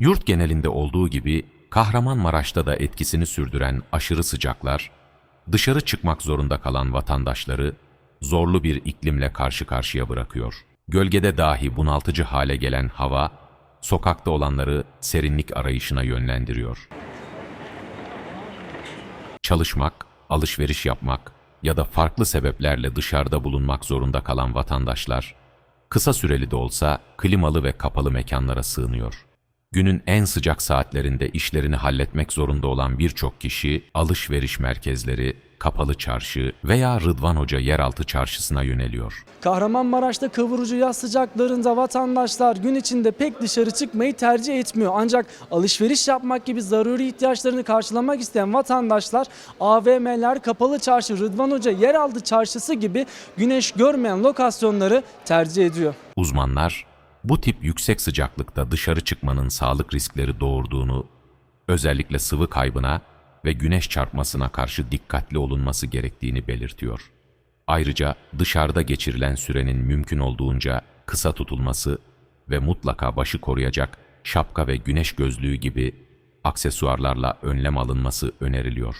Yurt genelinde olduğu gibi Kahramanmaraş'ta da etkisini sürdüren aşırı sıcaklar, dışarı çıkmak zorunda kalan vatandaşları zorlu bir iklimle karşı karşıya bırakıyor. Gölgede dahi bunaltıcı hale gelen hava, sokakta olanları serinlik arayışına yönlendiriyor. Çalışmak, alışveriş yapmak ya da farklı sebeplerle dışarıda bulunmak zorunda kalan vatandaşlar, kısa süreli de olsa klimalı ve kapalı mekanlara sığınıyor. Günün en sıcak saatlerinde işlerini halletmek zorunda olan birçok kişi alışveriş merkezleri, kapalı çarşı veya Rıdvan Hoca yeraltı çarşısına yöneliyor. Kahramanmaraş'ta kavurucu yaz sıcaklarında vatandaşlar gün içinde pek dışarı çıkmayı tercih etmiyor. Ancak alışveriş yapmak gibi zaruri ihtiyaçlarını karşılamak isteyen vatandaşlar AVM'ler, kapalı çarşı, Rıdvan Hoca yeraltı çarşısı gibi güneş görmeyen lokasyonları tercih ediyor. Uzmanlar bu tip yüksek sıcaklıkta dışarı çıkmanın sağlık riskleri doğurduğunu, özellikle sıvı kaybına ve güneş çarpmasına karşı dikkatli olunması gerektiğini belirtiyor. Ayrıca dışarıda geçirilen sürenin mümkün olduğunca kısa tutulması ve mutlaka başı koruyacak şapka ve güneş gözlüğü gibi aksesuarlarla önlem alınması öneriliyor.